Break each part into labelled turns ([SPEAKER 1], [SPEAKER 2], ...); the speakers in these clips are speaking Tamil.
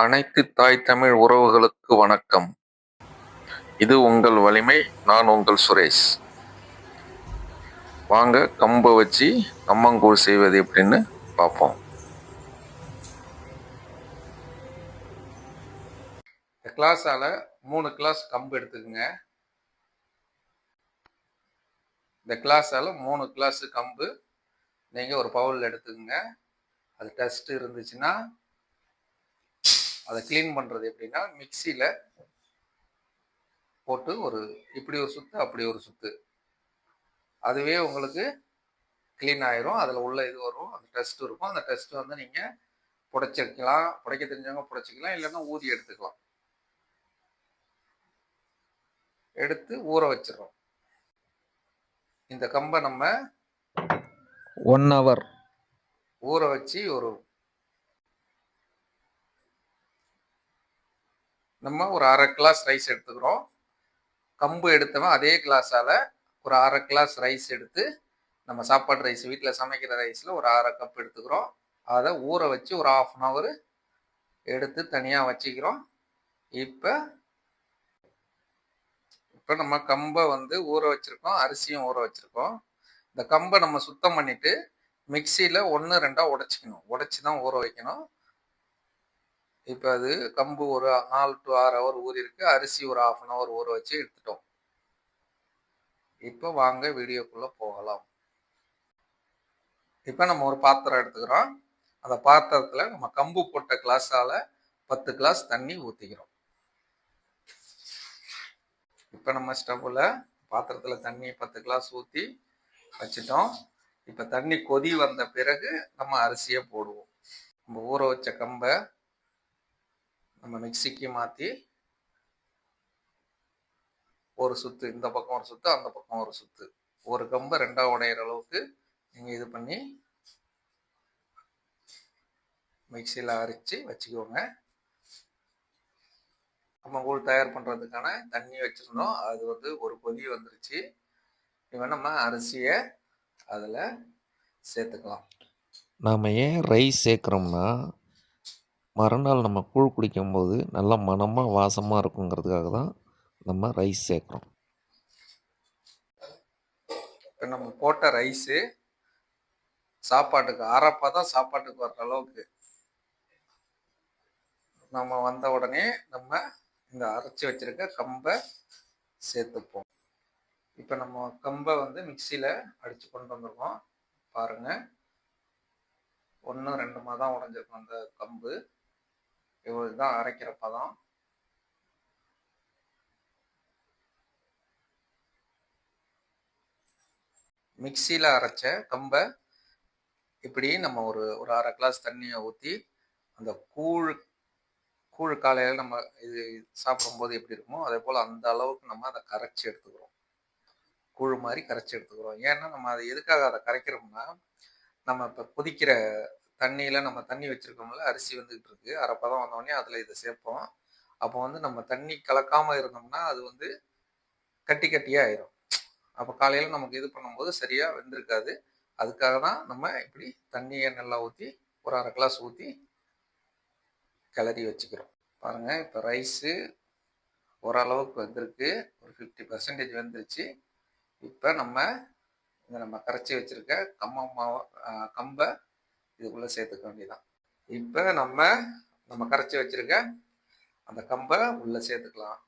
[SPEAKER 1] அனைத்து தாய் தமிழ் உறவுகளுக்கு வணக்கம். இது உங்கள் வலிமை நான் உங்கள் சுரேஷ். வாங்க கம்பை வச்சு கம்மங்கூழ் செய்வது எப்படின்னு பார்ப்போம். இந்த கிளாஸால் மூணு கிளாஸ் கம்பு எடுத்துக்கோங்க. இந்த கிளாஸால் மூணு கிளாஸ் கம்பு நீங்கள் ஒரு பவுலில் எடுத்துக்கோங்க. அது டஸ்ட் இருந்துச்சுன்னா அதை க்ளீன் பண்ணுறது எப்படின்னா மிக்சியில் போட்டு ஒரு இப்படி ஒரு சுத்து அப்படி ஒரு சுத்து. அதுவே உங்களுக்கு க்ளீன் ஆயிரும். அதில் உள்ள இது வரும் அந்த டெஸ்ட் இருக்கும். அந்த டெஸ்ட் வந்து நீங்கள் புடைச்சிக்கலாம். புடைக்க தெரிஞ்சவங்க புடைச்சிக்கலாம். இல்லைன்னா ஊதி எடுத்துக்கலாம். எடுத்து ஊற வச்சிடறோம். இந்த கம்பை நம்ம
[SPEAKER 2] ஒன் ஹவர்
[SPEAKER 1] ஊற வச்சு ஒரு நம்ம ஒரு அரை கிளாஸ் ரைஸ் எடுத்துக்கிறோம். கம்பு எடுத்தவன் அதே கிளாஸால் ஒரு அரை கிளாஸ் ரைஸ் எடுத்து நம்ம சாப்பாடு ரைஸ் வீட்டில் சமைக்கிற ரைஸில் ஒரு அரை கப் எடுத்துக்கிறோம். அதை ஊற வச்சு ஒரு ஆஃப் அன் ஹவர் எடுத்து தனியாக வச்சுக்கிறோம். இப்போ இப்போ நம்ம கம்பை வந்து ஊற வச்சுருக்கோம் அரிசியும் ஊற வச்சுருக்கோம். இந்த கம்பை நம்ம சுத்தம் பண்ணிவிட்டு மிக்சியில் ஒன்று ரெண்டாக உடச்சிக்கணும். உடச்சி தான் ஊற வைக்கணும். இப்போ அது கம்பு ஒரு நாலு டு ஆறு ஹவர் ஊறிருக்கு அரிசி ஒரு ஆஃப் அன் ஹவர் ஊற வச்சு எடுத்துட்டோம். இப்போ வாங்க வீடியோக்குள்ளே போகலாம். இப்போ நம்ம ஒரு பாத்திரம் எடுத்துக்கிறோம். அந்த பாத்திரத்தில் நம்ம கம்பு போட்ட கிளாஸால் பத்து கிளாஸ் தண்ணி ஊற்றிக்கிறோம் இப்போ நம்ம ஸ்டவ்வில் பாத்திரத்தில் தண்ணி பத்து கிளாஸ் ஊற்றி வச்சிட்டோம். இப்போ தண்ணி கொதி வந்த பிறகு நம்ம அரிசியை போடுவோம். நம்ம ஊற வச்ச கம்பை நம்ம மிக்சிக்கு மாற்றி ஒரு சுத்து இந்த பக்கம் ஒரு சுத்து அந்த பக்கம் ஒரு சுத்து. ஒரு கம்பை ரெண்டா உடையிற அளவுக்கு நீங்கள் இது பண்ணி மிக்சியில் அரைச்சி வச்சுக்கோங்க. நம்ம கூழ் தயார் பண்ணுறதுக்கான தண்ணி வச்சுருந்தோம். அது வந்து ஒரு கொதி வந்துருச்சு. இவன் நம்ம அரிசியை அதில் சேர்த்துக்கலாம்.
[SPEAKER 2] நாம் ஏன் ரைஸ் சேர்க்குறோம்னா மறுநாள் நம்ம கூழ் குடிக்கும்போது நல்லா மணமாக வாசமாக இருக்குங்கிறதுக்காக தான் நம்ம ரைஸ் சேர்க்குறோம்.
[SPEAKER 1] இப்போ நம்ம போட்ட ரைஸு சாப்பாட்டுக்கு அரைப்பா தான் சாப்பாட்டுக்கு வர்ற அளவுக்கு நம்ம வந்த உடனே நம்ம இந்த அரைச்சி வச்சிருக்க கம்பை சேர்த்துப்போம். இப்போ நம்ம கம்பை வந்து மிக்சியில் அடித்து கொண்டு வந்திருக்கோம் பாருங்கள் ஒன்று ரெண்டு தான் உடஞ்சிருக்கும் அந்த கம்பு. இதுதான் தான் அரைக்கிற பதம் மிக்சியில் அரைச்ச கம்பை இப்படி நம்ம ஒரு ஒரு அரை கிளாஸ் தண்ணியை ஊற்றி அந்த கூழ் கூழ் காலையில் நம்ம இது சாப்பிடும்போது எப்படி இருக்குமோ அதே போல் அந்த அளவுக்கு நம்ம அதை கரைச்சி எடுத்துக்கிறோம். கூழ் மாதிரி கரைச்சி எடுத்துக்கிறோம். ஏன்னா நம்ம அதை எதுக்காக அதை கரைக்கிறோம்னா நம்ம இப்போ கொதிக்கிற தண்ணியில் நம்ம தண்ணி வச்சுருக்கோம்ல அரிசி வந்துக்கிட்டு இருக்கு அரைப்பதம் வந்தோடனே அதில் இதை சேர்ப்போம். அப்போ வந்து நம்ம தண்ணி கலக்காமல் இருந்தோம்னா அது வந்து கட்டி கட்டியாக ஆயிரும். அப்போ காலையில் நமக்கு இது பண்ணும்போது சரியாக வெந்திருக்காது. அதுக்காக தான் நம்ம இப்படி தண்ணியை நல்லா ஊற்றி ஒரு அரை கிளாஸ் ஊற்றி கிளறி வச்சுக்கிறோம். பாருங்கள் இப்போ ரைஸு ஓரளவுக்கு வந்திருக்கு. ஒரு ஃபிஃப்டி பர்சன்டேஜ் வந்துருச்சு. இப்போ நம்ம இந்த நம்ம கரைச்சி வச்சுருக்க கம்ம மாவு கம்பை இதுக்குள்ளே சேர்த்துக்க வேண்டியதான் இப்போ நம்ம நம்ம கரைச்சி வச்சுருக்க அந்த கம்பை உள்ளே சேர்த்துக்கலாம்.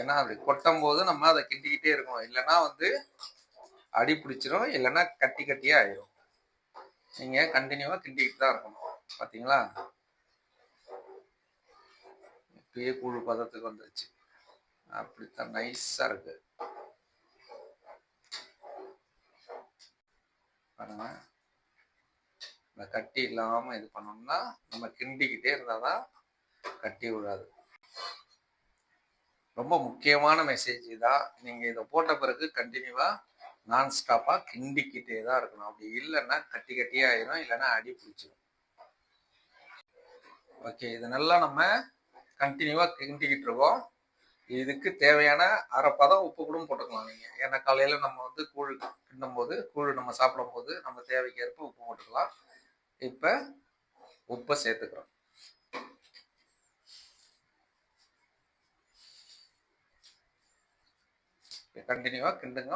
[SPEAKER 1] ஏன்னா அப்படி கொட்டும் போது நம்ம அதை கிண்டிக்கிட்டே இருக்கணும். இல்லைன்னா வந்து அடி பிடிச்சிரும் இல்லைன்னா கட்டி கட்டியே ஆயிரும். நீங்கள் கண்டினியூவாக கிண்டிக்கிட்டு தான் இருக்கணும். பார்த்தீங்களா இப்பயே கூழு பதத்துக்கு வந்துருச்சு. அப்படித்தான் நைஸாக இருக்கு. பாருங்க. இந்த கட்டி இல்லாமல் இது பண்ணோம்னா நம்ம கிண்டிக்கிட்டே இருந்தால் தான் கட்டி விழாது. ரொம்ப முக்கியமான மெசேஜ் தான் நீங்கள் இதை போட்ட பிறகு கண்டினியூவாக நான் ஸ்டாப்பாக கிண்டிக்கிட்டே தான் இருக்கணும். அப்படி இல்லைன்னா கட்டி கட்டியே ஆயிரும் இல்லைன்னா அடி பிடிச்சிடும் ஓகே இதனெல்லாம் நல்லா நம்ம கண்டினியூவாக கிண்டிக்கிட்டு இருக்கோம். இதுக்கு தேவையான அரை பதம் உப்பு கூட போட்டுக்கலாம் நீங்கள் ஏன்னா காலையில் நம்ம வந்து கூழ் கிண்டும் போது கூழ் நம்ம சாப்பிடும் போது நம்ம தேவைக்கேற்ப உப்பு போட்டுக்கலாம். இப்போ உப்பை சேர்த்துக்கிறோம். கண்டினியூவாக கிண்டுங்க.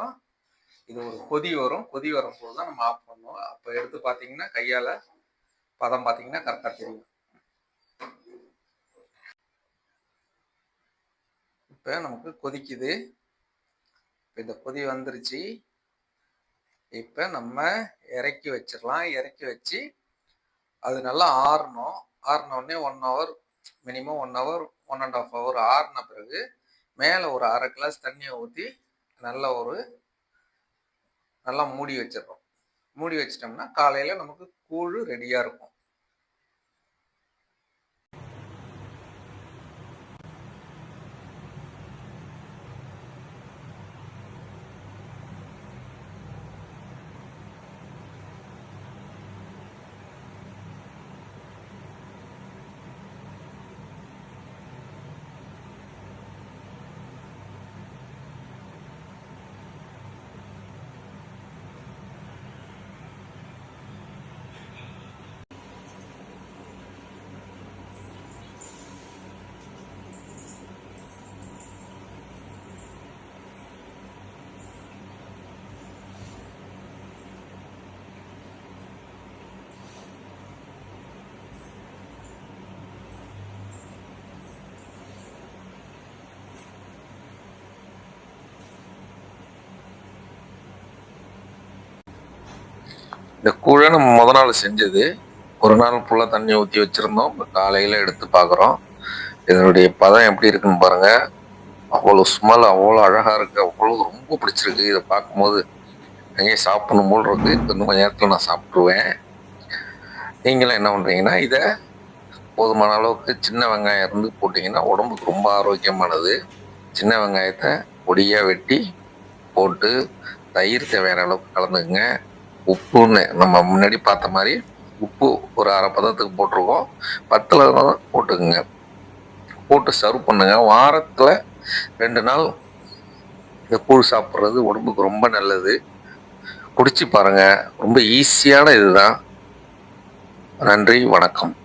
[SPEAKER 1] இது ஒரு கொதி வரும். கொதி வரும்போது தான் நம்ம ஆஃப் பண்ணுவோம். அப்போ எடுத்து பார்த்தீங்கன்னா கையால் பதம் பார்த்தீங்கன்னா கரெக்டாக தெரியும். இப்போ நமக்கு கொதிக்குது. இப்போ இந்த கொதி வந்துருச்சு. இப்போ நம்ம இறக்கி வச்சிடலாம். இறக்கி வச்சு அது நல்லா ஆறணும். ஆறினோடனே one hour minimum one hour one and half hour ஆறின பிறகு மேலே ஒரு அரை கிளாஸ் தண்ணியை ஊற்றி நல்ல ஒரு நல்லா மூடி வச்சிடறோம் மூடி வச்சிட்டோம்னா காலையில் நமக்கு கூழ் ரெடியாக இருக்கும். இந்த கூழை நம்ம முத நாள் செஞ்சது. ஒரு நாள் ஃபுல்லாக தண்ணி ஊற்றி வச்சுருந்தோம். இப்போ காலையில் எடுத்து பார்க்குறோம் இதனுடைய பதம் எப்படி இருக்குன்னு பாருங்கள் அவ்வளோ ஸ்மெல் அவ்வளோ அழகாக இருக்குது அவ்வளோ ரொம்ப பிடிச்சிருக்கு. இதை பார்க்கும்போது அங்கேயே சாப்பிடணும் போல் இருக்குது இன்னும் கொஞ்சம் நேரத்தில் நான் சாப்பிட்ருவேன் நீங்களும் என்ன பண்ணுறீங்கன்னா இதை போதுமான அளவுக்கு சின்ன வெங்காயம் இருந்து போட்டிங்கன்னா உடம்புக்கு ரொம்ப ஆரோக்கியமானது. சின்ன வெங்காயத்தை பொடியாக வெட்டி போட்டு தயிர் தேவையான அளவுக்கு கலந்துக்குங்க. உப்புன்னு நம்ம முன்னாடி பார்த்த மாதிரி உப்பு ஒரு அரை பதத்துக்கு போட்டிருக்கோம். பத்தில் தான் போட்டுக்குங்க. போட்டு சர்வ் பண்ணுங்க. வாரத்தில் ரெண்டு நாள் இந்த கூழ் சாப்பிட்றது உடம்புக்கு ரொம்ப நல்லது. குடிச்சு பாருங்க. ரொம்ப ஈஸியான இதுதான். நன்றி வணக்கம்.